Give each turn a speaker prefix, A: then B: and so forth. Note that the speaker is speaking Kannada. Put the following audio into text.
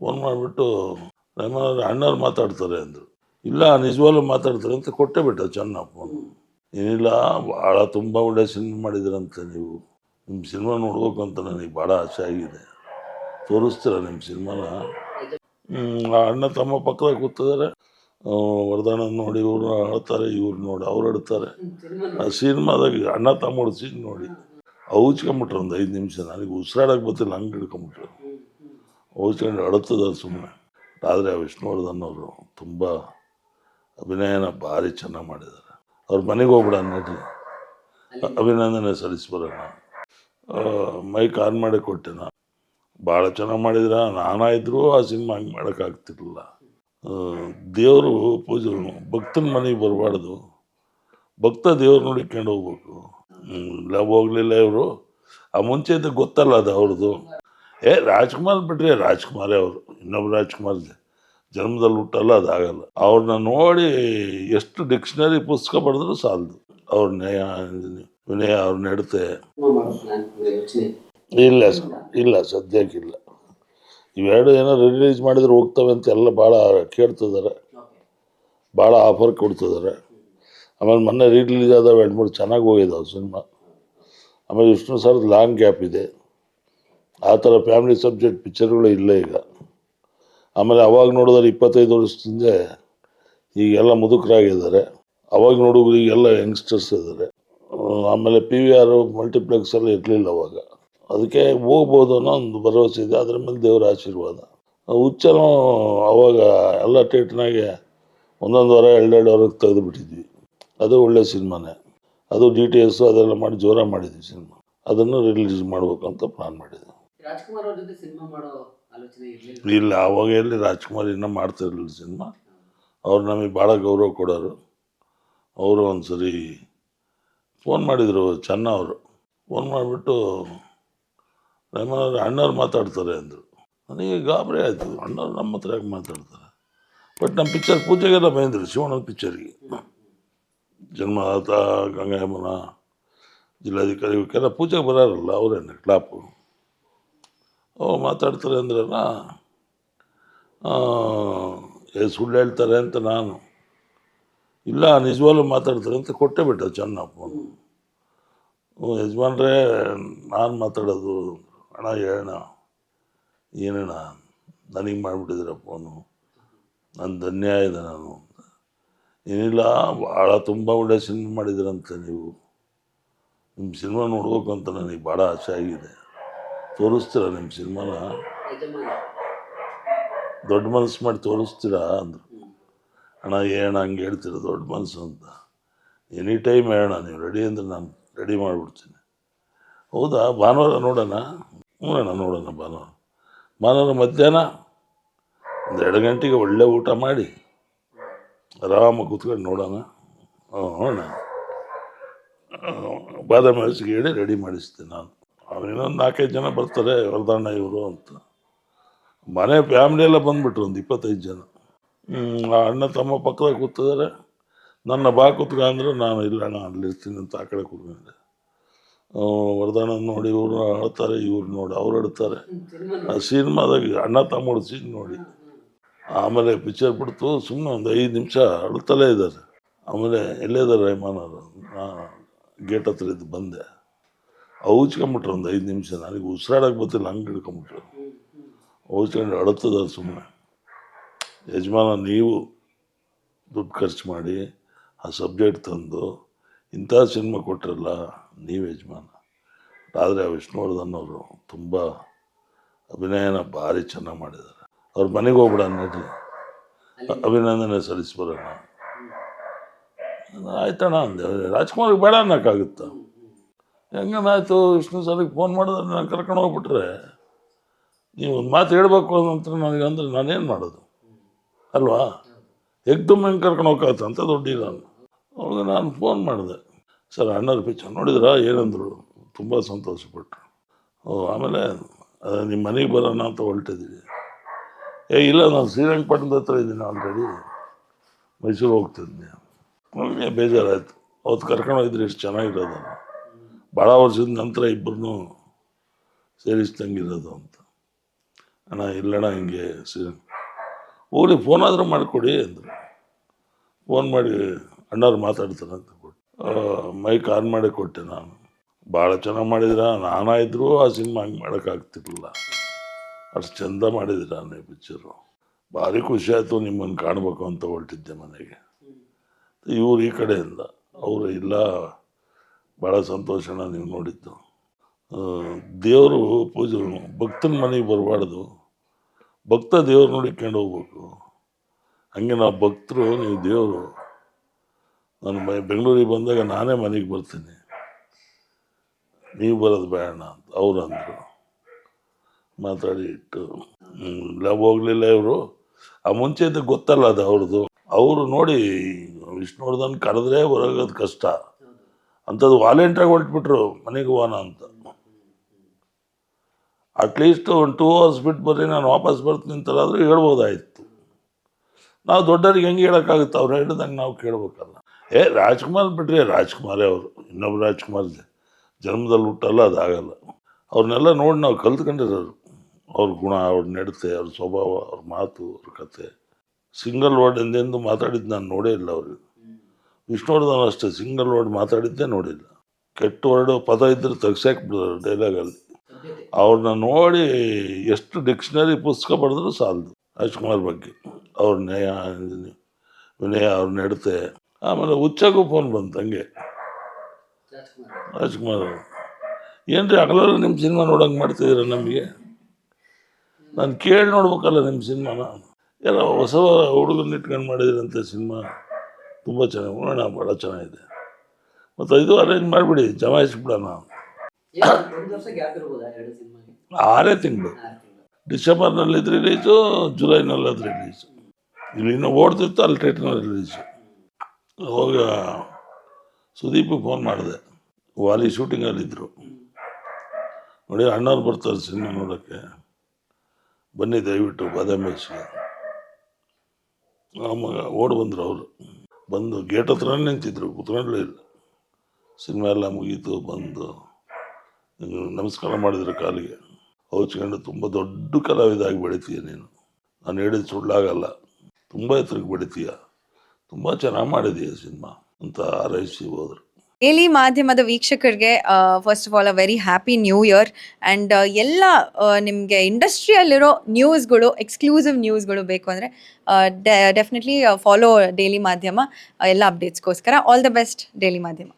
A: ಫೋನ್ ಮಾಡಿಬಿಟ್ಟು ನಮ್ಮ ಅಣ್ಣವ್ರು ಮಾತಾಡ್ತಾರೆ ಅಂದರು. ಇಲ್ಲ, ನಿಜವಾಗ್ಲೂ ಮಾತಾಡ್ತಾರೆ ಅಂತ ಕೊಟ್ಟೆ ಬಿಟ್ಟ ಚೆನ್ನ ಫೋನ್ ಏನಿಲ್ಲ, ಭಾಳ ತುಂಬ ಒಳ್ಳೆ ಸಿನಿಮಾ ಮಾಡಿದ್ರಂತೆ ನೀವು. ನಿಮ್ಮ ಸಿನಿಮಾ ನೋಡ್ಬೇಕು ಅಂತ ನನಗೆ ಭಾಳ ಆಸೆ ಆಗಿದೆ. ತೋರಿಸ್ತೀರ ನಿಮ್ಮ ಸಿನಿಮಾನ ಅಣ್ಣ ತಮ್ಮ ಪಕ್ಕದಾಗ ಕೂತಿದ್ದಾರೆ. ವರದಾನ ನೋಡಿ, ಇವ್ರು ಆಡ್ತಾರೆ, ಇವ್ರು ನೋಡಿ, ಅವ್ರು ಆಡ್ತಾರೆ. ಆ ಸಿನಿಮಾದಾಗ ಅಣ್ಣ ತಮ್ಮ ಸೀನ್ ನೋಡಿ. ಔಚ್ಕೊಂಬಿಟ್ರು ಒಂದು ಐದು ನಿಮಿಷ. ನನಗೆ ಉಸಿರಾಡಕ್ಕೆ ಬರ್ತಿಲ್ಲ, ಹಂಗೆ ಹಿಡ್ಕೊಂಬಿಟ್ರು ಔಚ್ಕೊಂಡು ಅಳುತ್ತದ ಸುಮ್ಮನೆ ಆದರೆ ವಿಷ್ಣುವರ್ಧನ್ ಅವರು ತುಂಬ ಅಭಿನಯನ ಭಾರಿ ಚೆನ್ನಾಗಿ ಮಾಡಿದ್ದಾರೆ. ಅವ್ರ ಮನೆಗೆ ಹೋಗ್ಬಿಡ ನೋಡ್ರಿ. ಅಭಿನಂದನೆ ಸಲ್ಲಿಸಿ ಬರೋಣ ಮೈಕ್ ಆನ್ ಮಾಡಿ ಕೊಟ್ಟೆ ನಾನು. ಭಾಳ ಚೆನ್ನಾಗಿ ಮಾಡಿದ್ರ? ನಾನಾಯಿದ್ರು ಆ ಸಿನಿಮಾ ಹಂಗೆ ಮಾಡೋಕ್ಕಾಗ್ತಿರ್ಲಿಲ್ಲ ದೇವರು ಪೂಜೆ ಭಕ್ತನ ಮನೆಗೆ ಬರಬಾರ್ದು. ಭಕ್ತ ದೇವ್ರು ನೋಡಿಕೊಂಡು ಹೋಗ್ಬೇಕು. ಲವ್ ಹೋಗಲಿಲ್ಲ ಹೋಗ್ಲಿಲ್ಲ ಇವರು. ಆ ಮುಂಚೆ ಇದ್ದ ಗೊತ್ತಲ್ಲ ಅದು ಅವ್ರದ್ದು ಏ, ರಾಜ್ಕುಮಾರ್ ಬಿಟ್ರೆ ರಾಜ್ಕುಮಾರೇ ಅವರು. ಇನ್ನೊಬ್ಬ ರಾಜ್ಕುಮಾರ್ ಜನ್ಮದಲ್ಲಿ ಹುಟ್ಟಲ್ಲ, ಅದಾಗಲ್ಲ. ಅವ್ರನ್ನ ನೋಡಿ ಎಷ್ಟು ಡಿಕ್ಷನರಿ ಪುಸ್ತಕ ಬರೆದ್ರು ಸಾಲದು. ಅವ್ರ ನ್ಯಾಯ ವಿನಯ ಅವ್ರ ನಡತೆ ಇಲ್ಲ ಸರ್ ಇಲ್ಲ ಸದ್ಯಕ್ಕಿಲ್ಲ ಇವೆರಡು ಏನೋ ರಿಲೀಸ್ ಮಾಡಿದ್ರೆ ಹೋಗ್ತವೆ ಅಂತ ಎಲ್ಲ ಭಾಳ ಕೇಳ್ತಿದ್ದಾರೆ ಭಾಳ ಆಫರ್ ಕೊಡ್ತಿದ್ದಾರೆ ಆಮೇಲೆ ಮೊನ್ನೆ ರಿಲೀಸ್ ಆದವು ಎರಡು ಮೂರು ಚೆನ್ನಾಗಿ ಹೋಗಿದ್ದಾವೆ ಸಿನಿಮಾ. ಆಮೇಲೆ ವಿಷ್ಣು ಸರ್ದು ಲಾಂಗ್ ಗ್ಯಾಪ್ ಇದೆ. ಆ ಥರ ಫ್ಯಾಮಿಲಿ ಸಬ್ಜೆಕ್ಟ್ ಪಿಕ್ಚರ್ಗಳು ಇಲ್ಲ ಈಗ. ಆಮೇಲೆ ಅವಾಗ ನೋಡಿದ್ರೆ ಇಪ್ಪತ್ತೈದು ವರ್ಷದಿಂದ ಈಗೆಲ್ಲ ಮುದುಕರಾಗಿದ್ದಾರೆ. ಅವಾಗ ನೋಡಿದ್ರೆ ಈಗೆಲ್ಲ ಯಂಗ್ಸ್ಟರ್ಸ್ ಇದ್ದಾರೆ. ಆಮೇಲೆ ಪಿ ವಿ ಆರ್ ಮಲ್ಟಿಪ್ಲೆಕ್ಸ್ ಎಲ್ಲ ಇರಲಿಲ್ಲ ಅವಾಗ. ಅದಕ್ಕೆ ಹೋಗ್ಬೋದು ಅನ್ನೋ ಒಂದು ಭರವಸೆ ಇದೆ. ಅದ್ರ ಮೇಲೆ ದೇವರ ಆಶೀರ್ವಾದ. ಹುಚ್ಚನೂ ಅವಾಗ ಎಲ್ಲ ಟೇಟ್ನಾಗೆ ಒಂದೊಂದು ವಾರ, ಎರಡೆರಡು ವಾರಕ್ಕೆ ತೆಗೆದುಬಿಟ್ಟಿದ್ವಿ. ಅದು ಒಳ್ಳೆ ಸಿನಿಮಾನೇ. ಅದು ಡಿ ಟಿ ಎಸ್ ಅದೆಲ್ಲ ಮಾಡಿ ಜೋರ ಮಾಡಿದ್ವಿ ಸಿನಿಮಾ. ಅದನ್ನು ರಿಲೀಸ್ ಮಾಡಬೇಕು ಅಂತ ಪ್ಲಾನ್ ಮಾಡಿದ್ವಿ.
B: ರಾಜ್ಕುಮಾರ್ ಅವ್ರ ಜೊತೆ ಸಿನಿಮಾ ಮಾಡೋ ಆಲೋಚನೆ
A: ಇಲ್ಲ ಅವಾಗ ಎಲ್ಲಿ ರಾಜ್ಕುಮಾರ್ ಇನ್ನೂ ಮಾಡ್ತಿರ್ಲಿಲ್ಲ ಸಿನಿಮಾ. ಅವ್ರು ನಮಗೆ ಭಾಳ ಗೌರವ ಕೊಡೋರು. ಅವರು ಒಂದು ಸರಿ ಫೋನ್ ಮಾಡಿದರು ಚೆನ್ನ ಅವರು. ಫೋನ್ ಮಾಡಿಬಿಟ್ಟು ನಮ್ಮ ಅಣ್ಣವ್ರು ಮಾತಾಡ್ತಾರೆ ಅಂದರು. ನನಗೆ ಗಾಬರಿ ಆಯಿತು. ಅಣ್ಣವ್ರು ನಮ್ಮ ಹತ್ರ ಯಾಕೆ ಮಾತಾಡ್ತಾರೆ? ಬಟ್ ನಮ್ಮ ಪಿಕ್ಚರ್ ಪೂಜೆಗೆಲ್ಲ ಬಂದಿದ್ರು, ಶಿವಣ್ಣನ ಪಿಕ್ಚರ್ಗೆ ಜನ್ಮದಾತ ಗಂಗಾಯಮ್ಮನ ಜಿಲ್ಲಾಧಿಕಾರಿ, ಇವಕ್ಕೆಲ್ಲ ಪೂಜೆಗೆ ಬರೋರಲ್ಲ, ಅವರೇನೆ ಕ್ಲಾಪು ಮಾತಾಡ್ತಾರೆ ಅಂದ್ರಲ್ಲ? ಆ, ಏ ಸುಳ್ಳು ಹೇಳ್ತಾರೆ ಅಂತ ನಾನು. ಇಲ್ಲ ನಿಜವಾಗ್ಲೂ ಮಾತಾಡ್ತಾರೆ ಅಂತ ಕೊಟ್ಟೆ ಬಿಟ್ಟ ಚೆನ್ನ ಫೋನು ಹ್ಞೂ ಯಜಮಾನ್ರೇ ನಾನು ಮಾತಾಡೋದು ಅಣ್ಣ ಹೇಳೋಣ. ಏನಣ್ಣ ನನಗೆ ಮಾಡಿಬಿಟ್ಟಿದ್ದೀರ ಫೋನು ನನ್ನ ಧನ್ಯ ಇದೆ ನಾನು. ಏನಿಲ್ಲ ಭಾಳ ತುಂಬ ಒಳ್ಳೆ ಸಿನಿಮಾ ಮಾಡಿದ್ದೀರಂತೆ ನೀವು. ನಿಮ್ಮ ಸಿನಿಮಾ ನೋಡ್ಬೇಕು ಅಂತ ನನಗೆ ಭಾಳ ಆಸೆ ಆಗಿದೆ. ತೋರಿಸ್ತೀರ ನಿಮ್ಮ ಸಿನಿಮಾನ? ದೊಡ್ಡ ಮನಸ್ಸು ಮಾಡಿ ತೋರಿಸ್ತೀರಾ ಅಂದರು. ಅಣ್ಣ ಏಣ ಹಂಗೆ ಹೇಳ್ತೀರ ದೊಡ್ಡ ಮನಸ್ಸು ಅಂತ. ಎನಿ ಟೈಮ್ ಹೇಳೋಣ ನೀವು ರೆಡಿ ಅಂದರೆ ನಾನು ರೆಡಿ ಮಾಡಿಬಿಡ್ತೀನಿ. ಹೌದಾ? ಭಾನುವಾರ ನೋಡೋಣ? ನೋಡೋಣ ನೋಡೋಣ ಭಾನುವಾರ. ಭಾನುವಾರ ಮಧ್ಯಾಹ್ನ ಒಂದು ಎರಡು ಗಂಟೆಗೆ ಒಳ್ಳೆ ಊಟ ಮಾಡಿ ಆರಾಮಾಗಿ ಕೂತ್ಕೊಂಡು ನೋಡೋಣ. ಅಣ್ಣ ಬಾದಾಮಿ ಹೇಳಿ ರೆಡಿ ಮಾಡಿಸ್ತೀನಿ ನಾನು. ಅವ್ರು ಇನ್ನೊಂದು ನಾಲ್ಕೈದು ಜನ ಬರ್ತಾರೆ ವರದಣ್ಣ ಇವರು ಅಂತ. ಮನೆ ಫ್ಯಾಮಿಲಿ ಎಲ್ಲ ಬಂದ್ಬಿಟ್ರು ಒಂದು ಇಪ್ಪತ್ತೈದು ಜನ. ಆ ಅಣ್ಣ ತಮ್ಮ ಪಕ್ಕದಾಗ ಕೂತಿದ್ದಾರೆ. ನನ್ನ ಬಾ ಕೂತ್ಕ ಅಂದರೆ ನಾನು ಇಲ್ಲ ಅಣ್ಣ ಅಲ್ಲಿರ್ತೀನಿ ಅಂತ ಆ ಕಡೆ ಕೂತ್ಕೊಂಡೆ. ವರದಾನ ನೋಡಿ ಇವ್ರು ಅಳ್ತಾರೆ ಇವ್ರು ನೋಡಿ ಅವ್ರು ಅಳ್ತಾರೆ ಆ ಸಿನಿಮಾದಾಗ ಅಣ್ಣ ತಮ್ಮ ಸೀನ್ ನೋಡಿ. ಆಮೇಲೆ ಪಿಕ್ಚರ್ ಬಿಡ್ತು ಸುಮ್ಮನೆ ಒಂದು ಐದು ನಿಮಿಷ ಅಳ್ತಲೇ ಇದ್ದಾರೆ. ಆಮೇಲೆ ಎಲ್ಲೇ ಇದ್ದಾರೆ ರೆಹಮಾನ್ ಅವರು ಗೇಟ್ ಹತ್ರ ಇದ್ದು ಬಂದೆ. ಔಚ್ಕೊಂಬಿಟ್ರು ಒಂದು ಐದು ನಿಮಿಷ. ನನಗೆ ಉಸಿರಾಡಕ್ಕೆ ಬರ್ತಿಲ್ಲ ಹಂಗೆ ಹಿಡ್ಕೊಂಬಿಟ್ರು. ಔಚ್ಕೊಂಡು ಅಳುತ್ತದ ಸುಮ್ಮನೆ ಯಜಮಾನ ನೀವು ದುಡ್ಡು ಖರ್ಚು ಮಾಡಿ ಆ ಸಬ್ಜೆಕ್ಟ್ ತಂದು ಇಂಥ ಸಿನಿಮಾ ಕೊಟ್ಟಿರಲ್ಲ ನೀವು ಯಜಮಾನ. ಆದರೆ ಆ ವಿಷ್ಣುವರ್ಧನ್ ಅವರು ತುಂಬ ಅಭಿನಯನ ಭಾರಿ ಚೆನ್ನಾಗಿ ಮಾಡಿದ್ದಾರೆ. ಅವ್ರ ಮನೆಗೆ ಹೋಗ್ಬಿಡ ನೋಡ್ರಿ. ಅಭಿನಂದನೆ ಸಲ್ಲಿಸಿ ಬರೋಣ ಆಯ್ತಣ್ಣ ಅಂದೆ. ರಾಜ್ಕುಮಾರ್ಗೆ ಬೇಡ ಅನ್ನೋಕ್ಕಾಗುತ್ತಾ? ಹೆಂಗನಾಯ್ತು? ವಿಷ್ಣು ಸರ್ಗೆ ಫೋನ್ ಮಾಡಿದ್ರೆ ನಾನು ಕರ್ಕೊಂಡು ಹೋಗ್ಬಿಟ್ರೆ. ನೀವು ಒಂದು ಮಾತು ಹೇಳಬೇಕು ಅಂತಂದ್ರೆ ನನಗೆ ಅಂದ್ರೆ ನಾನೇನು ಮಾಡೋದು? ಅಲ್ವಾ? ಎಗ್ದಮ್ ಹೆಂಗೆ ಕರ್ಕೊಂಡು ಹೋಗತ್ತೆ ಅಂತ ದೊಡ್ಡ ನಾನು. ಅವಾಗ ನಾನು ಫೋನ್ ಮಾಡಿದೆ. ಸರ್ ಅಣ್ಣರ ಪಿಚ್ಚರ್ ನೋಡಿದ್ರಾ? ಏನಂದರು. ತುಂಬ ಸಂತೋಷಪಟ್ಟರು ಓ, ಆಮೇಲೆ ನಿಮ್ಮ ಮನೆಗೆ ಬರೋಣ ಅಂತ ಹೊರಟಿದ್ದೀವಿ ಏ, ಇಲ್ಲ, ನಾನು ಶ್ರೀರಂಗಪಟ್ಟಣದ ಹತ್ರ ಇದ್ದೀನಿ ಆಲ್ರೆಡಿ ಮೈಸೂರು ಹೋಗ್ತಿದ್ದೀನಿ ನನಗೆ ಬೇಜಾರಾಯಿತು. ಅವತ್ತು ಕರ್ಕೊಂಡು ಹೋಗಿದ್ರೆ ಎಷ್ಟು ಚೆನ್ನಾಗಿರೋದು ಭಾಳ ವರ್ಷದ ನಂತರ ಇಬ್ಬರನ್ನೂ ಸೇರಿಸ್ದಂಗಿರೋದು ಅಂತ. ಅಣ್ಣ, ಇಲ್ಲಣ್ಣ, ಹಿಂಗೆ ಸಿ ಹೋಗ್ಲಿ ಫೋನ್ ಆದರೂ ಮಾಡಿಕೊಡಿ ಅಂದರು. ಫೋನ್ ಮಾಡಿ ಅಣ್ಣವ್ರು ಮಾತಾಡ್ತಾರೆ ಅಂತ ಕೊಟ್ಟು ಮೈಕ್ ಆನ್ ಮಾಡಿ ಕೊಟ್ಟೆ ನಾನು. ಭಾಳ ಚೆನ್ನಾಗಿ ಮಾಡಿದಿರ? ನಾನಾಯಿದ್ರು ಆ ಸಿನಿಮಾ ಹಂಗೆ ಮಾಡೋಕ್ಕಾಗ್ತಿರ್ಲಿಲ್ಲ ಅಷ್ಟು ಚಂದ ಮಾಡಿದಿರ ಈ ಪಿಕ್ಚರು ಭಾರಿ ಖುಷಿ ಆಯಿತು ನಿಮ್ಮನ್ನು ಕಾಣಬೇಕು ಅಂತ ಹೊರಟಿದ್ದೆ ಮನೆಗೆ. ಇವ್ರು ಈ ಕಡೆಯಿಂದ. ಅವರು ಇಲ್ಲ ಭಾಳ ಸಂತೋಷನ ನೀವು ನೋಡಿದ್ದು. ದೇವರು ಪೂಜೆ ಭಕ್ತನ ಮನೆಗೆ ಬರಬಾರ್ದು. ಭಕ್ತ ದೇವ್ರು ನೋಡಿಕೊಂಡು ಹೋಗ್ಬೇಕು. ಹಂಗೆ ನಾವು ಭಕ್ತರು, ನೀವು ದೇವರು. ನಾನು ಮೈ, ಬೆಂಗಳೂರಿಗೆ ಬಂದಾಗ ನಾನೇ ಮನೆಗೆ ಬರ್ತೀನಿ. ನೀವು ಬರೋದು ಬೇಡ ಅಂತ ಅವ್ರು ಅಂದರು. ಮಾತಾಡಿ ಇಟ್ಟು. ಲಾಭ ಹೋಗಲಿಲ್ಲ ಇವರು. ಆ ಮುಂಚೆ ಇದ್ದ ಗೊತ್ತಲ್ಲ ಅದು ಅವ್ರದ್ದು. ಅವರು ನೋಡಿ, ವಿಷ್ಣುವರ್ಧನ್ ಕರೆದ್ರೆ ಹೊರಗೋದು ಕಷ್ಟ. ಅಂಥದ್ದು ವಾಲೆಂಟ್ರಾಗಿ ಹೊರಟ್ಬಿಟ್ರು, ಮನೆಗೆ ಹೋಗೋಣ ಅಂತ. ಅಟ್ಲೀಸ್ಟ್ ಒಂದು ಟೂ ಅವರ್ಸ್ ಬಿಟ್ಟು ಬರ್ರಿ, ನಾನು ವಾಪಸ್ ಬರ್ತೀನಿ ಅಂತಲಾದರೂ ಹೇಳ್ಬೋದಾಯಿತು. ನಾವು ದೊಡ್ಡವ್ರಿಗೆ ಹೆಂಗೆ ಹೇಳೋಕ್ಕಾಗುತ್ತೆ? ಅವ್ರು ಹೇಳಿದಂಗೆ ನಾವು ಕೇಳ್ಬೇಕಲ್ಲ. ಏ, ರಾಜ್ಕುಮಾರ್ ಬಿಟ್ರೆ ರಾಜ್ಕುಮಾರೇ ಅವರು. ಇನ್ನೊಬ್ಬ ರಾಜ್ಕುಮಾರ್ ಜನ್ಮದಲ್ಲಿ ಹುಟ್ಟಲ್ಲ, ಅದಾಗಲ್ಲ. ಅವ್ರನ್ನೆಲ್ಲ ನೋಡಿ ನಾವು ಕಲ್ತ್ಕೊಂಡಿರೋರು. ಅವ್ರ ಗುಣ, ಅವ್ರ ನಡತೆ, ಅವ್ರ ಸ್ವಭಾವ, ಅವ್ರ ಮಾತು, ಅವ್ರ ಕತೆ. ಸಿಂಗಲ್ ವರ್ಡ್ ಎಂದೆಂದು ಮಾತಾಡಿದ್ದು ನಾನು ನೋಡೇ ಇಲ್ಲ ಅವರು ವಿಷ್ಣುವರ್ಧನ್ ಅಷ್ಟೇ ಸಿಂಗಲ್ ವರ್ಡ್ ಮಾತಾಡಿದ್ದೇ ನೋಡಿಲ್ಲ. ಕೆಟ್ಟ ವರ್ಡು ಪದ ಇದ್ದರೆ ಡೈಲಾಗಲ್ಲಿ
B: ಅಲ್ಲಿ.
A: ಅವ್ರನ್ನ ನೋಡಿ ಎಷ್ಟು ಡಿಕ್ಷನರಿ ಪುಸ್ತಕ ಬರೆದ್ರು ಸಾಲದು ರಾಜ್ಕುಮಾರ್ ಬಗ್ಗೆ. ಅವ್ರ ನ್ಯಾಯ, ವಿನಯ ಅವ್ರ ನಡತೆ. ಆಮೇಲೆ ಹುಚ್ಚಾಗೂ ಫೋನ್ ಬಂತು ಹಂಗೆ.
B: ರಾಜ್ಕುಮಾರ್
A: ಅವರು. ಏನು ರೀ ನಿಮ್ಮ ಸಿನಿಮಾ ನೋಡೋಂಗೆ ಮಾಡ್ತಿದ್ದೀರ ನಮಗೆ? ನಾನು ಕೇಳಿ ನೋಡ್ಬೇಕಲ್ಲ ನಿಮ್ಮ ಸಿನಿಮಾನ ಎಲ್ಲ ಹೊಸ ಹುಡುಗನ್ನ ಇಟ್ಕೊಂಡು ಮಾಡಿದ್ರಂತ ಸಿನಿಮಾ ತುಂಬ ಚೆನ್ನಾಗಿ ನೋಡೋಣ ಭಾಳ ಚೆನ್ನಾಗಿದೆ. ಮತ್ತು ಇದು ಅರೇಂಜ್ ಮಾಡಿಬಿಡಿ ಜಮಾಯಿಸ್ಬಿಡೋಣ ಆರೇ ತಿಂಗಳು. ಡಿಸೆಂಬರ್ನಲ್ಲಿ ಇದು ರಿಲೀಸು ಜುಲೈನಲ್ಲಿ ಅದು ರಿಲೀಸು ಇಲ್ಲಿ ಇನ್ನೂ ಓಡ್ತಿತ್ತು ಅಲ್ಲಿ ಥಿಯೇಟ್ರ್ನಲ್ಲಿ ರಿಲೀಸು ಅವಾಗ ಸುದೀಪ್ ಫೋನ್ ಮಾಡಿದೆ. ವಾಲಿ ಶೂಟಿಂಗಲ್ಲಿದ್ದರು ನೋಡಿ, ಅಣ್ಣವ್ರು ಬರ್ತಾರೆ ಸಿನಿಮಾ ನೋಡೋಕ್ಕೆ. ಬನ್ನಿ ದಯವಿಟ್ಟು, ಬಾದಾಮಿ ಆವಾಗ ಓಡ್ ಬಂದರು ಅವರು. ಬಂದು ಗೇಟ್ ಹತ್ರ ನಿಂತಿದ್ರು, ಕುತ್ಕೊಂಡ್ಲೇ ಇಲ್ಲ. ಸಿನಿಮಾ ಎಲ್ಲ ಮುಗೀತು, ಬಂದು ನಮಸ್ಕಾರ ಮಾಡಿದ್ರು ಕಾಲಿಗೆ. ಹೌಚ್ಕೊಂಡು ತುಂಬ ದೊಡ್ಡ ಕಲಾವಿದಾಗಿ ಬೆಳಿತೀಯ ನೀನು. ನಾನು ಹೇಳಿದ ಸುಳ್ಳಾಗಲ್ಲ. ತುಂಬ ಎತ್ತರಕ್ಕೆ ಬೆಳಿತೀಯ. ತುಂಬ ಚೆನ್ನಾಗಿ ಮಾಡಿದೀಯ ಸಿನಿಮಾ ಅಂತ ಆರೈಸಿ ಹೋದರು.
C: ಡೈಲಿ ಮಾಧ್ಯಮದ ವೀಕ್ಷಕರಿಗೆ first of all a very happy new year and ಎಲ್ಲ ನಿಮಗೆ ಇಂಡಸ್ಟ್ರಿಯಲ್ಲಿರೋ ನ್ಯೂಸ್ಗಳು ಎಕ್ಸ್ಕ್ಲೂಸಿವ್ ನ್ಯೂಸ್ಗಳು ಬೇಕು ಅಂದರೆ ಡೆಫಿನೆಟ್ಲಿ ಫಾಲೋ ಡೈಲಿ ಮಾಧ್ಯಮ ಎಲ್ಲ ಅಪ್ಡೇಟ್ಸ್ಗೋಸ್ಕರ all the best daily Madhyama